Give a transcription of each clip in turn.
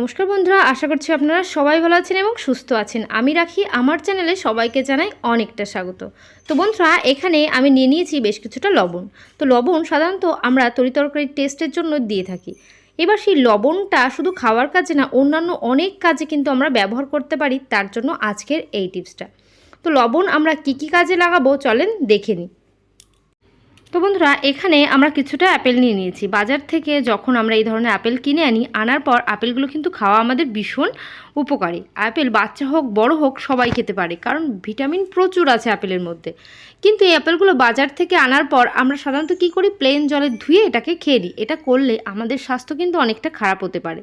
নমস্কার বন্ধুরা, আশা করছি আপনারা সবাই ভালো আছেন এবং সুস্থ আছেন। আমি রাখি, আমার চ্যানেলে সবাইকে জানাই অনেকটা স্বাগত। তো বন্ধুরা, এখানে আমি নিয়ে নিয়েছি বেশ কিছুটা লবণ। তো লবণ সাধারণত আমরা তরিতরকারির টেস্টের জন্য দিয়ে থাকি। এবার সেই লবণটা শুধু খাওয়ার কাজে না, অন্যান্য অনেক কাজে কিন্তু আমরা ব্যবহার করতে পারি, তার জন্য আজকের এই টিপসটা তো লবণ আমরা কি কি কাজে লাগাবো, চলেন দেখে নিই। তো বন্ধুরা, এখানে আমরা কিছুটা অ্যাপেল নিয়ে নিয়েছি। বাজার থেকে যখন আমরা এই ধরনের অ্যাপেল কিনে আনি, আনার পর আপেলগুলো কিন্তু খাওয়া আমাদের ভীষণ উপকারী। আপেল বাচ্চা হোক, বড় হোক, সবাই খেতে পারে। কারণ ভিটামিন প্রচুর আছে আপেলের মধ্যে। কিন্তু এই আপেলগুলো বাজার থেকে আনার পর আমরা সাধারণত কী করি? প্লেন জলে ধুয়ে এটাকে খেয়ে দিই এটা করলে আমাদের স্বাস্থ্য কিন্তু অনেকটা খারাপ হতে পারে।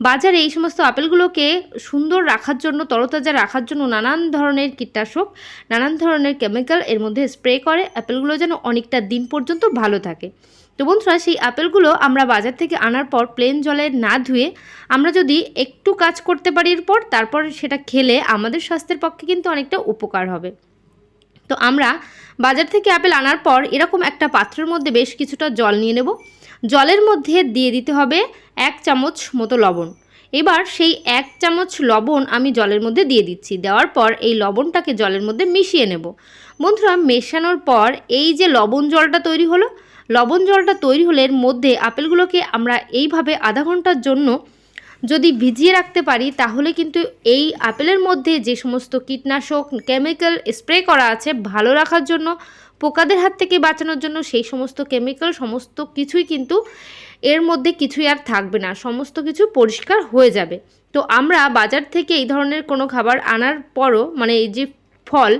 বাজারে এই সমস্ত আপেলগুলোকে সুন্দর রাখার জন্য, তরতাজা রাখার জন্য নানান ধরনের কীটনাশক, নানান ধরনের কেমিক্যাল এর মধ্যে স্প্রে করে আপেলগুলো যেন অনেকটা দিন পর্যন্ত ভালো থাকে। তো বন্ধুরা, সেই আপেলগুলো আমরা বাজার থেকে আনার পর প্লেন জলে না ধুয়ে আমরা যদি একটু কাজ করতে পারি এরপর, তারপর সেটা খেলে আমাদের স্বাস্থ্যের পক্ষে কিন্তু অনেকটা উপকার হবে। তো আমরা বাজার থেকে আপেল আনার পর এরকম একটা পাত্রের মধ্যে বেশ কিছুটা জল নিয়ে নেব। জলের মধ্যে দিয়ে দিতে হবে এক চামচ মতো লবণ। এবার সেই এক চামচ লবণ আমি জলের মধ্যে দিয়ে দিচ্ছি। দেওয়ার পর এই লবণটাকে জলের মধ্যে মিশিয়ে নেব। বন্ধুরা, মেশানোর পর এই যে লবণ জলটা তৈরি হলো, লবণ জলটা তৈরি হলে এর মধ্যে আপেলগুলোকে আমরা এইভাবে আধা ঘণ্টার জন্য যদি ভিজিয়ে রাখতে পারি, তাহলে কিন্তু এই আপেলের মধ্যে যে সমস্ত কীটনাশক কেমিক্যাল স্প্রে করা আছে ভালো রাখার জন্য, পোকাদের হাত থেকে বাঁচানোর জন্য সেই সমস্ত কেমিক্যাল সমস্ত কিছুই কিন্তু এর মধ্যে কিছুই আর থাকবে না, সমস্ত কিছু পরিষ্কার হয়ে যাবে। তো আমরা বাজার থেকে এই ধরনের কোনো খাবার আনার পরও মানে এই যে ফল,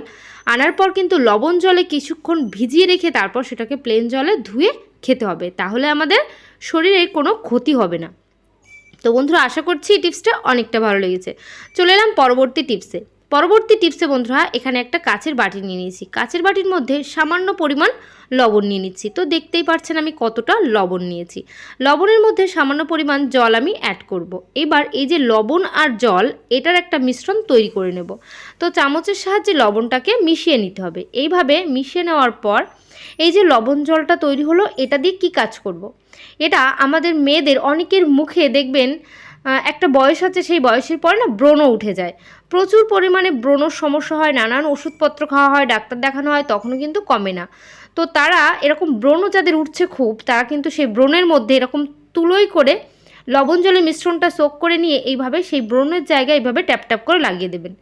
আনার পর কিন্তু লবণ জলে কিছুক্ষণ ভিজিয়ে রেখে তারপর সেটাকে প্লেন জলে ধুয়ে খেতে হবে। তাহলে আমাদের শরীরে কোনো ক্ষতি হবে না। তো বন্ধুরা, আশা করছি এই টিপসটা অনেকটা ভালো লেগেছে। চলে এলাম পরবর্তী টিপসে। পরবর্তী টিপসে বন্ধুরা, এখানে একটা কাচের বাটি নিয়ে নিয়েছি। কাচের বাটির মধ্যে সামান্য পরিমাণ লবণ নিয়ে নিচ্ছি। তো দেখতেই পাচ্ছেন আমি কতটা লবণ নিয়েছি। লবণের মধ্যে সামান্য পরিমাণ জল আমি অ্যাড করব। এবার এই যে লবণ আর জল, এটার একটা মিশ্রণ তৈরি করে নেব। তো চামচের সাহায্যে লবণটাকে মিশিয়ে নিতে হবে। এইভাবে মিশিয়ে নেওয়ার পর এই যে লবণ জলটা তৈরি হলো, এটা দিয়ে কি কাজ করব। এটা আমাদের মেয়েদের অনেকের মুখে দেখবেন একটা বয়স আছে, সেই বয়সের পরে না ব্রণ উঠে যায়। প্রচুর পরিমাণে ব্রণর সমস্যা হয়, নানান ওষুধপত্র খাওয়া হয়, ডাক্তার দেখানো হয়, তখনও কিন্তু কমে না। তো তারা এরকম ব্রণ যাদের উঠছে খুব, তারা কিন্তু সেই ব্রণের মধ্যে এরকম তুলোই করে লবণ জলের মিশ্রণটা সোক করে নিয়ে এইভাবে সেই ব্রণের জায়গায় এইভাবে ট্যাপ ট্যাপ করে লাগিয়ে দেবেন।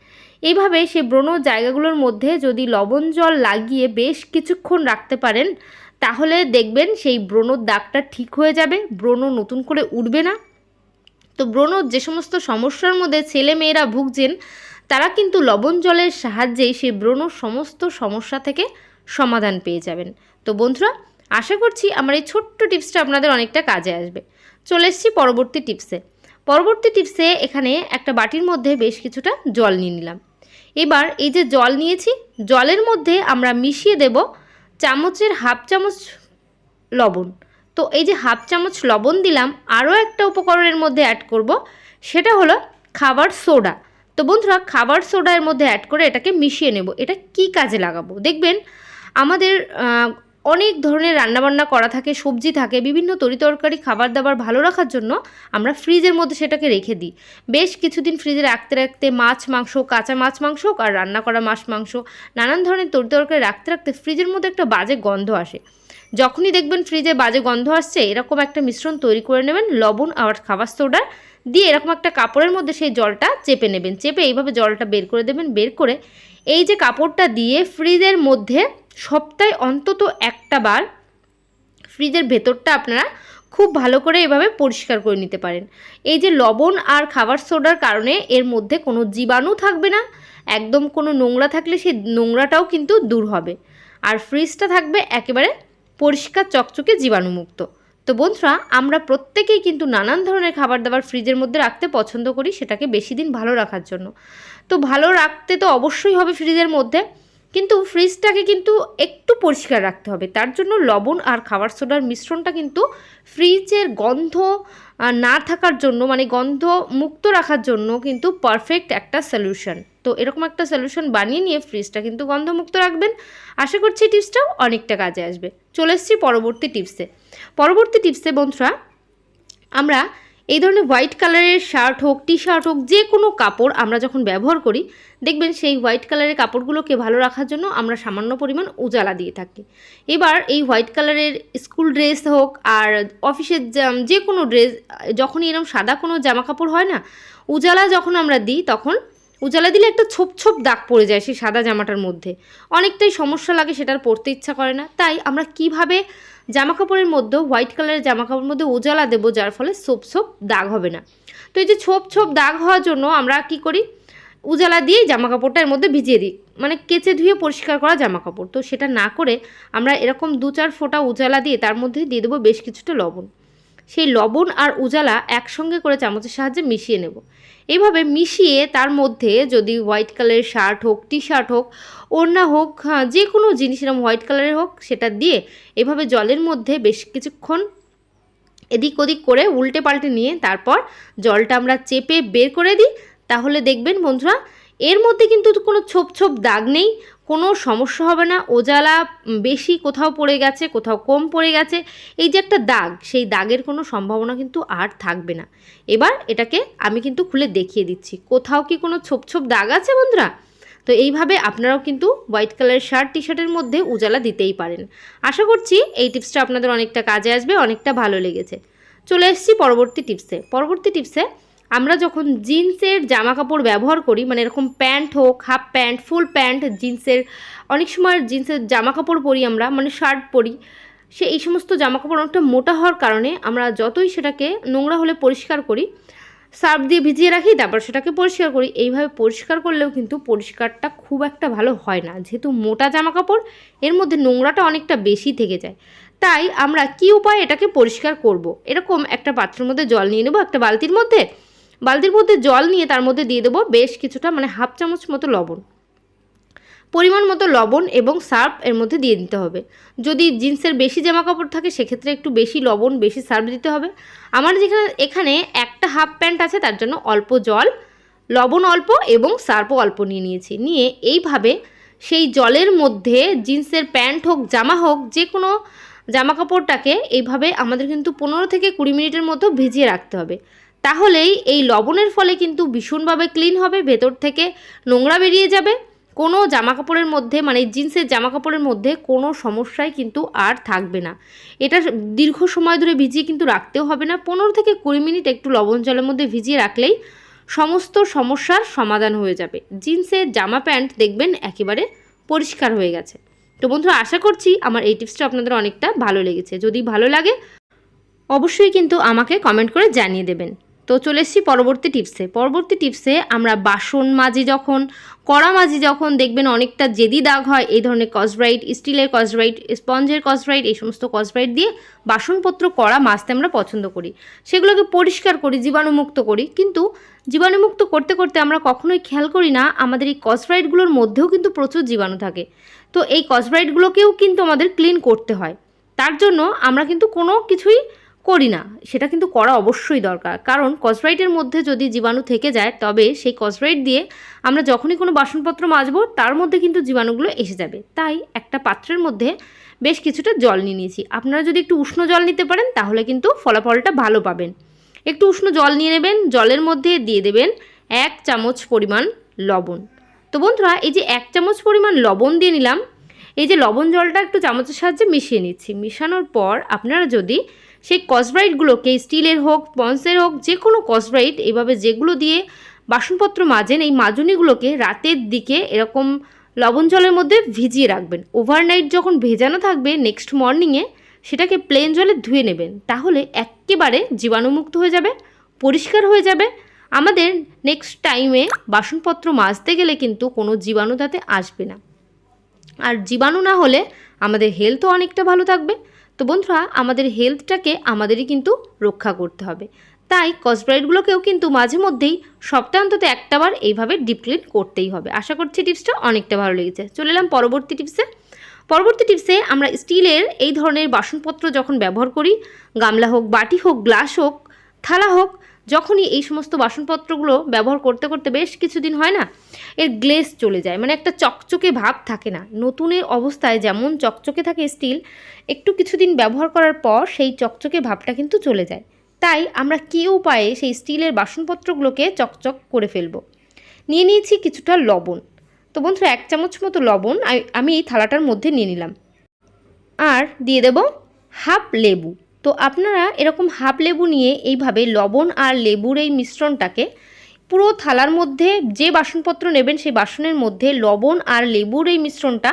এইভাবে সেই ব্রণ জায়গাগুলোর মধ্যে যদি লবণ জল লাগিয়ে বেশ কিছুক্ষণ রাখতে পারেন, তাহলে দেখবেন সেই ব্রণর দাগটা ঠিক হয়ে যাবে, ব্রণ নতুন করে উঠবে না। তো ব্রণ যে সমস্ত সমস্যার মধ্যে ছেলে মেয়েরা ভুগছেন, তারা কিন্তু লবণ জলের সাহায্যেই সেই ব্রণ সমস্ত সমস্যা থেকে সমাধান পেয়ে যাবেন। তো বন্ধুরা, আশা করছি আমার এই ছোট্ট টিপসটা আপনাদের অনেকটা কাজে আসবে। চলে এসেছি পরবর্তী টিপসে। পরবর্তী টিপসে এখানে একটা বাটির মধ্যে বেশ কিছুটা জল নিয়ে নিলাম। এবার এই যে জল নিয়েছি, জলের মধ্যে আমরা মিশিয়ে দেব চামচের হাফ চামচ লবণ। তো এই যে হাফ চামচ লবণ দিলাম, আরও একটা উপকরণের মধ্যে অ্যাড করব, সেটা হলো খাবার সোডা। তো বন্ধুরা, খাবার সোডার মধ্যে অ্যাড করে এটাকে মিশিয়ে নেব। এটা কি কাজে লাগাবো? দেখবেন আমাদের অনেক ধরনের রান্নাবান্না করা থাকে, সবজি থাকে, বিভিন্ন তরিতরকারি খাবার দাবার ভালো রাখার জন্য আমরা ফ্রিজের মধ্যে সেটাকে রেখে দিই। বেশ কিছুদিন ফ্রিজে রাখতে রাখতে মাছ, মাংস, কাঁচা মাছ মাংস আর রান্না করা মাছ মাংস, নানান ধরনের তরিতরকারি রাখতে রাখতে ফ্রিজের মধ্যে একটা বাজে গন্ধ আসে। যখনই দেখবেন ফ্রিজে বাজে গন্ধ আসছে, এরকম একটা মিশ্রণ তৈরি করে নেবেন, লবণ আর খাবার সোডা দিয়ে এরকম একটা কাপড়ের মধ্যে সেই জলটা চেপে নেবেন। চেপে এইভাবে জলটা বের করে দেবেন, বের করে এই যে কাপড়টা দিয়ে ফ্রিজের মধ্যে সপ্তাহে অন্তত একটা বার ফ্রিজের ভেতরটা আপনারা খুব ভালো করে এভাবে পরিষ্কার করে নিতে পারেন। এই যে লবণ আর খাবার সোডার কারণে এর মধ্যে কোনো জীবাণু থাকবে না, একদম কোনো নোংরা থাকলে সেই নোংরাটাও কিন্তু দূর হবে। আর ফ্রিজটা থাকবে একেবারে পরিষ্কার চকচকে জীবাণুমুক্ত। তো বন্ধুরা, আমরা প্রত্যেকেই কিন্তু নানান ধরনের খাবার দাবার ফ্রিজের মধ্যে রাখতে পছন্দ করি, সেটাকে বেশি দিন ভালো রাখার জন্য। তো ভালো রাখতে তো অবশ্যই হবে ফ্রিজের মধ্যে। কিন্তু ফ্রিজটাকে কিন্তু একটু পরিষ্কার রাখতে হবে। তার জন্য লবণ আর খাবার সোডার মিশ্রণটা কিন্তু ফ্রিজের গন্ধ না থাকার জন্য মানে গন্ধ মুক্ত রাখার জন্য কিন্তু পারফেক্ট একটা সলিউশন তো এরকম একটা সলিউশন বানিয়ে নিয়ে ফ্রিজটা কিন্তু গন্ধমুক্ত রাখবেন। আশা করছি টিপসটাও অনেকটা কাজে আসবে। চলে এসেছি পরবর্তী টিপসে পরবর্তী টিপসে বন্ধুরা, আমরা এই ধরনের হোয়াইট কালারের শার্ট হোক টি শার্ট হোক, যে কোনো কাপড় আমরা যখন ব্যবহার করি দেখবেন সেই হোয়াইট কালারের কাপড়গুলোকে ভালো রাখার জন্য আমরা সামান্য পরিমাণ উজালা দিয়ে থাকি। এবার এই হোয়াইট কালারের স্কুল ড্রেস হোক আর অফিসের যে কোনো ড্রেস যখনই এরকম সাদা কোনো জামা কাপড় হয় না, উজালা যখন আমরা দিই তখন উজালা দিলে একটা ছোপ ছোপ দাগ পড়ে যায় সেই সাদা জামাটার মধ্যে। অনেকটাই সমস্যা লাগে সেটার পরতে ইচ্ছা করে না। তাই আমরা কীভাবে জামা কাপড়ের মধ্যে হোয়াইট কালারের জামা কাপড়ের মধ্যে উজালা দেবো যার ফলে সোপ ছোপ দাগ হবে না। তো এই যে ছোপ ছোপ দাগ হওয়ার জন্য আমরা কি করি? উজালা দিয়ে জামা কাপড়টা এর মধ্যে ভিজিয়ে দিই। মানে কেচে ধুয়ে পরিষ্কার করা জামা কাপড় তো সেটা না করে আমরা এরকম দু চার ফোঁটা উজালা দিয়ে তার মধ্যে দিয়ে দেবো বেশ কিছুটা লবণ। সেই লবণ আর উজালা একসঙ্গে করে চামচের সাহায্যে মিশিয়ে নেব। এইভাবে মিশিয়ে তার মধ্যে যদি হোয়াইট কালারের শার্ট হোক টি শার্ট হোক ওড়না হোক হ্যাঁ, যে কোনো জিনিস এরকম হোয়াইট কালারের হোক সেটা দিয়ে এভাবে জলের মধ্যে বেশ কিছুক্ষণ এদিক ওদিক করে উল্টে পাল্টে নিয়ে তারপর জলটা আমরা চেপে বের করে দিই। তাহলে দেখবেন বন্ধুরা, এর মধ্যে কিন্তু কোনো ছোপ ছোপ দাগ নেই, কোনো সমস্যা হবে না। ওজালা বেশি কোথাও পড়ে গেছে, কোথাও কম পড়ে গেছে। এই যে একটা দাগ, সেই দাগের কোনো সম্ভাবনা কিন্তু আর থাকবে না। এবার এটাকে আমি কিন্তু খুলে দেখিয়ে দিচ্ছি। কোথাও কি কোনো ছোপ ছোপ দাগ আছে বন্ধুরা? তো এইভাবে আপনারাও কিন্তু হোয়াইট কালারের শার্ট টি শার্টের মধ্যে উজালা দিতেই পারেন। আশা করছি এই টিপসটা আপনাদের অনেকটা কাজে আসবে, অনেকটা ভালো লেগেছে। চলে এসেছি পরবর্তী টিপসে। পরবর্তী টিপসে আমরা যখন জিন্সের জামা কাপড় ব্যবহার করি মানে এরকম প্যান্ট হোক, হাফ প্যান্ট, ফুল প্যান্ট জিন্সের, অনেক সময় জিন্সের জামা কাপড় পরি আমরা মানে শার্ট পরি, সে এই সমস্ত জামা কাপড় অনেকটা মোটা হওয়ার কারণে আমরা যতই সেটাকে নোংরা হলে পরিষ্কার করি, সার্ফ দিয়ে ভিজিয়ে রাখি, তারপর সেটাকে পরিষ্কার করি। এইভাবে পরিষ্কার করলেও কিন্তু পরিষ্কারটা খুব একটা ভালো হয় না। যেহেতু মোটা জামা কাপড় এর মধ্যে নোংরাটা অনেকটা বেশি থেকে যায়। তাই আমরা কি উপায়ে এটাকে পরিষ্কার করব। এরকম একটা পাত্রের মধ্যে জল নিয়ে নেব, একটা বালতির মধ্যে বালতির মধ্যে জল নিয়ে তার মধ্যে দিয়ে দেবো বেশ কিছুটা মানে হাফ চামচ মতো লবণ। পরিমাণ মতো লবণ এবং সার্ফ এর মধ্যে দিয়ে দিতে হবে। যদি জিন্সের বেশি জামা কাপড় থাকে, সেক্ষেত্রে একটু বেশি লবণ, বেশি সার্ফ দিতে হবে। আমার যেখানে, এখানে একটা হাফ প্যান্ট আছে, তার জন্য অল্প জল, লবণ অল্প এবং সার্ফও অল্প নিয়ে নিয়েছি। নিয়ে এইভাবে সেই জলের মধ্যে জিন্সের প্যান্ট হোক, জামা হোক, যে কোনো জামা কাপড়টাকে এইভাবে আমাদের কিন্তু পনেরো থেকে কুড়ি মিনিটের মতো ভিজিয়ে রাখতে হবে। তাহলেই এই লবণের ফলে কিন্তু ভীষণভাবে ক্লিন হবে, ভেতর থেকে নোংরা বেরিয়ে যাবে। কোনো জামা কাপড়ের মধ্যে মানে জিন্সের জামা কাপড়ের মধ্যে কোনো সমস্যাই কিন্তু আর থাকবে না। এটা দীর্ঘ সময় ধরে ভিজিয়ে কিন্তু রাখতেও হবে না। পনেরো থেকে কুড়ি মিনিট একটু লবণ জলের মধ্যে ভিজিয়ে রাখলেই সমস্ত সমস্যার সমাধান হয়ে যাবে। জিন্সের জামা প্যান্ট দেখবেন একেবারে পরিষ্কার হয়ে গেছে। তো বন্ধুরা, আশা করছি আমার এই টিপসটা আপনাদের অনেকটা ভালো লেগেছে। যদি ভালো লাগে, অবশ্যই কিন্তু আমাকে কমেন্ট করে জানিয়ে দেবেন। তো চলে এসেছি পরবর্তী টিপসে। পরবর্তী টিপসে আমরা বাসন মাজি যখন, কড়া মাজি যখন দেখবেন অনেকটা জেদি দাগ হয়, এই ধরনের কসব্রাইট স্টিলের কসব্রাইট স্পঞ্জের কসব্রাইট এই সমস্ত কসব্রাইট দিয়ে বাসনপত্র, কড়া মাজতে আমরা পছন্দ করি। সেগুলোকে পরিষ্কার করি, জীবাণুমুক্ত করি। কিন্তু জীবাণুমুক্ত করতে করতে আমরা কখনোই খেয়াল করি না, আমাদের এই কসব্রাইটগুলোর মধ্যেও কিন্তু প্রচুর জীবাণু থাকে। তো এই কসব্রাইটগুলোকেও কিন্তু আমাদের ক্লিন করতে হয়। তার জন্য আমরা কিন্তু কোনো কিছুই করি না। সেটা কিন্তু করা অবশ্যই দরকার। কারণ কসব্রাইটের মধ্যে যদি জীবাণু থেকে যায়, তবে সেই কসব্রাইট দিয়ে আমরা যখনই কোনো বাসনপত্র মাজবো, তার মধ্যে কিন্তু জীবাণুগুলো এসে যাবে। তাই একটা পাত্রের মধ্যে বেশ কিছুটা জল নিয়ে নিয়েছি। আপনারা যদি একটু উষ্ণ জল নিতে পারেন, তাহলে কিন্তু ফলাফলটা ভালো পাবেন। একটু উষ্ণ জল নিয়ে নেবেন, জলের মধ্যে দিয়ে দেবেন এক চামচ পরিমাণ লবণ। তো বন্ধুরা, এই যে এক চামচ পরিমাণ লবণ দিয়ে নিলাম, এই যে লবণ জলটা একটু চামচের সাহায্যে মিশিয়ে নিচ্ছি। মিশানোর পর আপনারা যদি সেই কসব্রাইটগুলোকে স্টিলের হোক পন্সের হোক যে কোনো কসব্রাইট এইভাবে যেগুলো দিয়ে বাসনপত্র মাজেন, এই মাজুনিগুলোকে রাতের দিকে এরকম লবণ জলের মধ্যে ভিজিয়ে রাখবেন। ওভারনাইট যখন ভেজানো থাকবে নেক্সট মর্নিংয়ে সেটাকে প্লেন জলে ধুয়ে নেবেন। তাহলে একেবারে জীবাণুমুক্ত হয়ে যাবে, পরিষ্কার হয়ে যাবে। আমাদের নেক্সট টাইমে বাসনপত্র মাজতে গেলে কিন্তু কোনো জীবাণু তাতে আসবে না। আর জীবাণু না হলে আমাদের হেলথও অনেকটা ভালো থাকবে। তো বন্ধুরা, আমাদের হেলথটাকে আমাদেরই কিন্তু রক্ষা করতে হবে। তাই কসব্রাইটগুলোকেও কিন্তু মাঝে মধ্যেই সপ্তাহ অন্তত একটাবার এইভাবে ডিপ ক্লিন করতেই হবে। আশা করছি টিপসটা অনেকটা ভালো লেগেছে। চলে এলাম পরবর্তী টিপসে পরবর্তী টিপসে আমরা স্টিলের এই ধরনের বাসনপত্র যখন ব্যবহার করি, গামলা হোক, বাটি হোক, গ্লাস হোক, থালা হোক যখনই এই সমস্ত বাসনপত্রগুলো ব্যবহার করতে করতে বেশ কিছুদিন হয় না, এর গ্লেস চলে যায়। মানে একটা চকচকে ভাব থাকে না। নতুনের অবস্থায় যেমন চকচকে থাকে স্টিল একটু কিছুদিন ব্যবহার করার পর সেই চকচকে ভাবটা কিন্তু চলে যায়। তাই আমরা কী উপায়ে সেই স্টিলের বাসনপত্রগুলোকে চকচক করে ফেলব? নিয়ে নিয়েছি কিছুটা লবণ। তো বন্ধুরা, এক চামচ মতো লবণ আমি এই থালাটার মধ্যে নিয়ে নিলাম। আর দিয়ে দেব হাফ লেবু। তো আপনারা এরকম হাফ লেবু নিয়ে এইভাবে লবণ আর লেবুর এই মিশ্রণটাকে পুরো থালার মধ্যে যে বাসনপত্র নেবেন সেই বাসনের মধ্যে লবণ আর লেবুর এই মিশ্রণটা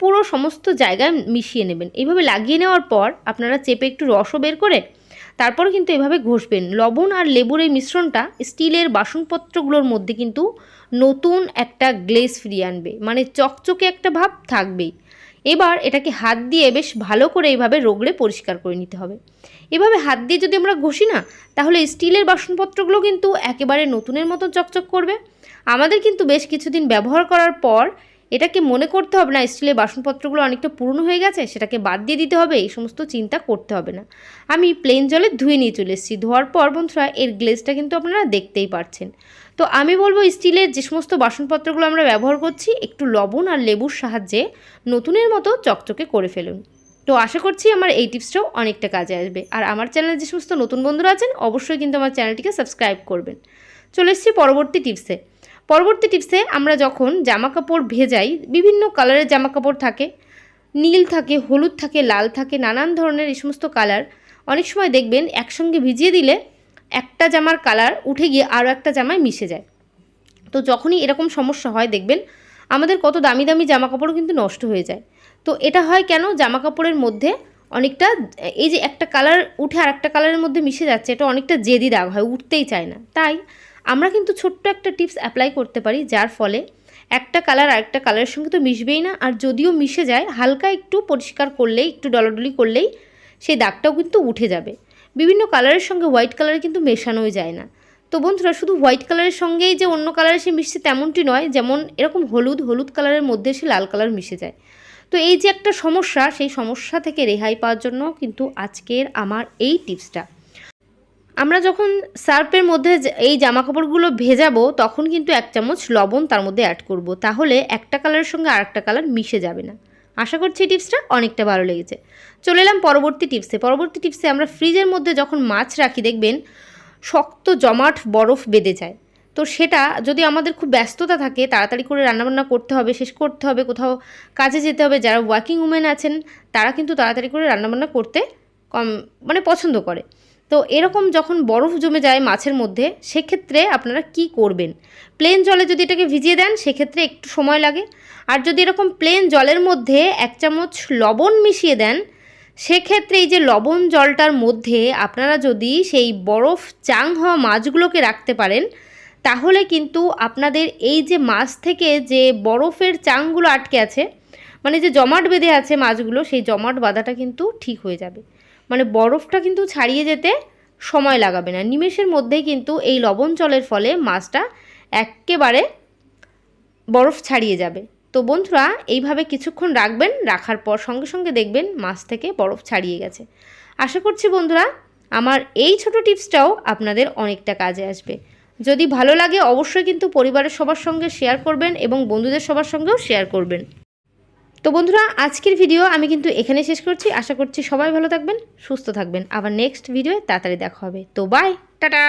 পুরো সমস্ত জায়গায় মিশিয়ে নেবেন। এইভাবে লাগিয়ে নেওয়ার পর আপনারা চেপে একটু রসও বের করে তারপর কিন্তু এভাবে ঘষবেন। লবণ আর লেবুর এই মিশ্রণটা স্টিলের বাসনপত্রগুলোর মধ্যে কিন্তু নতুন একটা গ্লেজ ফিরিয়ে আনবে। মানে চকচকে একটা ভাব থাকবেই। এবার এটাকে হাত দিয়ে বেশ ভালো করে এইভাবে রগড়ে পরিষ্কার করে নিতে হবে। এভাবে হাত দিয়ে যদি আমরা ঘষি না, তাহলে স্টিলের বাসনপত্রগুলো কিন্তু একেবারে নতুনের মতো চকচক করবে। আমাদের কিন্তু বেশ কিছুদিন ব্যবহার করার পর এটাকে মনে করতে হবে না, স্টিলের বাসনপত্রগুলো অনেকটা পুরনো হয়ে গেছে, সেটাকে বাদ দিয়ে দিতে হবে, এই সমস্ত চিন্তা করতে হবে না। আমি প্লেন জলে ধুয়ে নিয়ে চলে এসেছি। ধোয়ার পর বন্ধুরা, এর গ্লেজটা কিন্তু আপনারা দেখতেই পারছেন। তো আমি বলব স্টিলের যে সমস্ত বাসনপত্রগুলো আমরা ব্যবহার করছি, একটু লবণ আর লেবুর সাহায্যে নতুনের মতো চকচকে করে ফেলুন। তো আশা করছি আমার এই টিপসটাও অনেকটা কাজে আসবে। আর আমার চ্যানেলে যে সমস্ত নতুন বন্ধুরা আছেন, অবশ্যই কিন্তু আমার চ্যানেলটিকে সাবস্ক্রাইব করবেন। চলে এসেছি পরবর্তী টিপসে। পরবর্তী টিপসে আমরা যখন জামা কাপড় ভেজাই, বিভিন্ন কালারের জামা কাপড় থাকে, নীল থাকে, হলুদ থাকে, লাল থাকে, নানান ধরনের এই সমস্ত কালার অনেক সময় দেখবেন একসঙ্গে ভিজিয়ে দিলে একটা জামার কালার উঠে গিয়ে আরও একটা জামায় মিশে যায়। তো যখনই এরকম সমস্যা হয়, দেখবেন আমাদের কত দামি দামি জামা কাপড়ও কিন্তু নষ্ট হয়ে যায়। তো এটা হয় কেন? জামা কাপড়ের মধ্যে অনেকটা, এই যে একটা কালার উঠে আর একটা কালারের মধ্যে মিশে যাচ্ছে, এটা অনেকটা জেদি দাগ হয়, উঠতেই চায় না। তাই আমরা কিন্তু ছোট্ট একটা টিপস অ্যাপ্লাই করতে পারি, যার ফলে একটা কালার আরেকটা কালারের সঙ্গে তো মিশবেই না, আর যদিও মিশে যায়, হালকা একটু পরিষ্কার করলেই, একটু ডলাডলি করলেই সেই দাগটাও কিন্তু উঠে যাবে। বিভিন্ন কালারের সঙ্গে হোয়াইট কালারে কিন্তু মেশানোই যায় না। তো বন্ধুরা, শুধু হোয়াইট কালারের সঙ্গেই যে অন্য কালারে সে মিশছে তেমনটি নয়, যেমন এরকম হলুদ হলুদ কালারের মধ্যে সে লাল কালার মিশে যায়। তো এই যে একটা সমস্যা, সেই সমস্যা থেকে রেহাই পাওয়ার জন্য কিন্তু আজকের আমার এই টিপসটা। আমরা যখন সার্ফের মধ্যে এই জামা কাপড়গুলো ভেজাবো, তখন কিন্তু এক চামচ লবণ তার মধ্যে অ্যাড করব। তাহলে একটা কালারের সঙ্গে আরেকটা কালার মিশে যাবে না। আশা করছি এই টিপসটা অনেকটা ভালো লেগেছে। চলে এলাম পরবর্তী টিপসে। পরবর্তী টিপসে আমরা ফ্রিজের মধ্যে যখন মাছ রাখি, দেখবেন শক্ত জমাট বরফ বেঁধে যায়। তো সেটা যদি আমাদের খুব ব্যস্ততা থাকে, তাড়াতাড়ি করে রান্নাবান্না করতে হবে, শেষ করতে হবে, কোথাও কাজে যেতে হবে, যারা ওয়ার্কিং উমেন আছেন, তারা কিন্তু তাড়াতাড়ি করে রান্নাবান্না করতে কম মানে পছন্দ করে। তো এরকম যখন বরফ জমে যায় মাছের মধ্যে, সেক্ষেত্রে আপনারা কি করবেন? প্লেন জলে যদি এটাকে ভিজিয়ে দেন, সেক্ষেত্রে একটু সময় লাগে। আর যদি এরকম প্লেন জলের মধ্যে এক চামচ লবণ মিশিয়ে দেন সেক্ষেত্রে এই যে লবণ জলটার মধ্যে আপনারা যদি সেই বরফ চাং হওয়া মাছগুলোকে রাখতে পারেন, তাহলে কিন্তু আপনাদের এই যে মাছ থেকে যে বরফের চাংগুলো আটকে আছে মানে যে জমাট বেঁধে আছে মাছগুলো, সেই জমাট বাঁধাটা কিন্তু ঠিক হয়ে যাবে। মানে বরফটা কিন্তু ছাড়িয়ে যেতে সময় লাগাবে না। নিমেষের মধ্যেই কিন্তু এই লবণ জলের ফলে মাছটা একেবারে বরফ ছাড়িয়ে যাবে। তো বন্ধুরা, এইভাবে কিছুক্ষণ রাখবেন, রাখার পর সঙ্গে সঙ্গে দেখবেন মাছ থেকে বরফ ছাড়িয়ে গেছে। আশা করছি বন্ধুরা, আমার এই ছোট টিপসটাও আপনাদের অনেকটা কাজে আসবে। যদি ভালো লাগে, অবশ্যই কিন্তু পরিবারের সবার সঙ্গে শেয়ার করবেন এবং বন্ধুদের সবার সঙ্গেও শেয়ার করবেন। তো বন্ধুরা, আজকের ভিডিও আমি কিন্তু এখানে শেষ করছি। আশা করছি সবাই ভালো থাকবেন, সুস্থ থাকবেন। আবার নেক্সট ভিডিওয়ে তাড়াতাড়ি দেখা হবে। তো বাই টাটা!